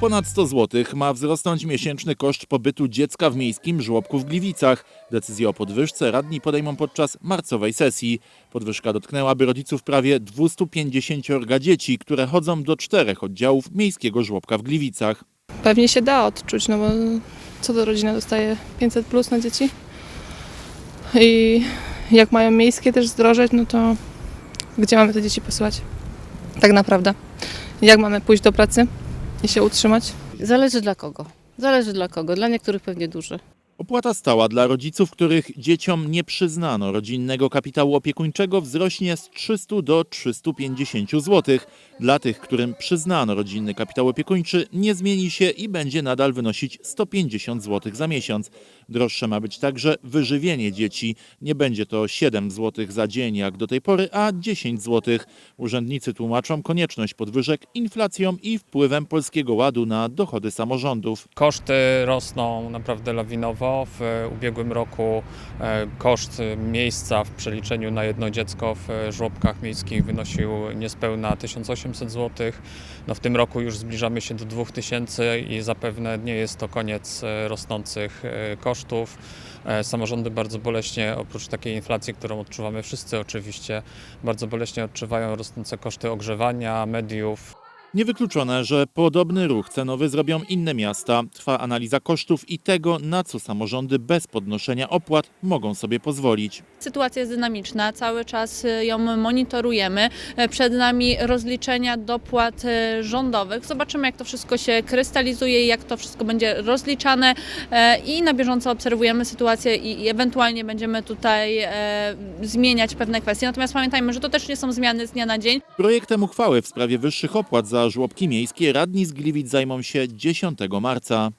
ponad 100 zł ma wzrosnąć miesięczny koszt pobytu dziecka w miejskim żłobku w Gliwicach. Decyzję o podwyżce radni podejmą podczas marcowej sesji. Podwyżka dotknęłaby rodziców prawie 250 dzieci, które chodzą do czterech oddziałów miejskiego żłobka w Gliwicach. Pewnie się da odczuć, no bo co to rodzina dostaje 500 plus na dzieci? I jak mają miejskie też zdrożeć, no to gdzie mamy te dzieci posyłać? Tak naprawdę. Jak mamy pójść do pracy i się utrzymać? Zależy dla kogo. Zależy dla kogo. Dla niektórych pewnie duży. Opłata stała dla rodziców, których dzieciom nie przyznano rodzinnego kapitału opiekuńczego wzrośnie z 300 do 350 zł. Dla tych, którym przyznano rodzinny kapitał opiekuńczy nie zmieni się i będzie nadal wynosić 150 zł za miesiąc. Droższe ma być także wyżywienie dzieci. Nie będzie to 7 zł za dzień jak do tej pory, a 10 zł. Urzędnicy tłumaczą konieczność podwyżek inflacją i wpływem Polskiego Ładu na dochody samorządów. Koszty rosną naprawdę lawinowo. W ubiegłym roku e, koszt miejsca w przeliczeniu na jedno dziecko w żłobkach miejskich wynosił niespełna 1800 zł. No w tym roku już zbliżamy się do 2000 i zapewne nie jest to koniec e, rosnących e, kosztów. E, Samorządy bardzo boleśnie, oprócz takiej inflacji, którą odczuwamy wszyscy oczywiście, bardzo boleśnie odczuwają rosnące koszty ogrzewania, mediów, Niewykluczone, że podobny ruch cenowy zrobią inne miasta. Trwa analiza kosztów i tego, na co samorządy bez podnoszenia opłat mogą sobie pozwolić. Sytuacja jest dynamiczna, cały czas y, ją monitorujemy. E, Przed nami rozliczenia dopłat e, rządowych. Zobaczymy, jak to wszystko się krystalizuje i jak to wszystko będzie rozliczane e, i na bieżąco obserwujemy sytuację i ewentualnie będziemy tutaj zmieniać pewne kwestie. Natomiast pamiętajmy, że to też nie są zmiany z dnia na dzień. Projektem uchwały w sprawie wyższych opłat za żłobki miejskie radni z Gliwic zajmą się 10 marca.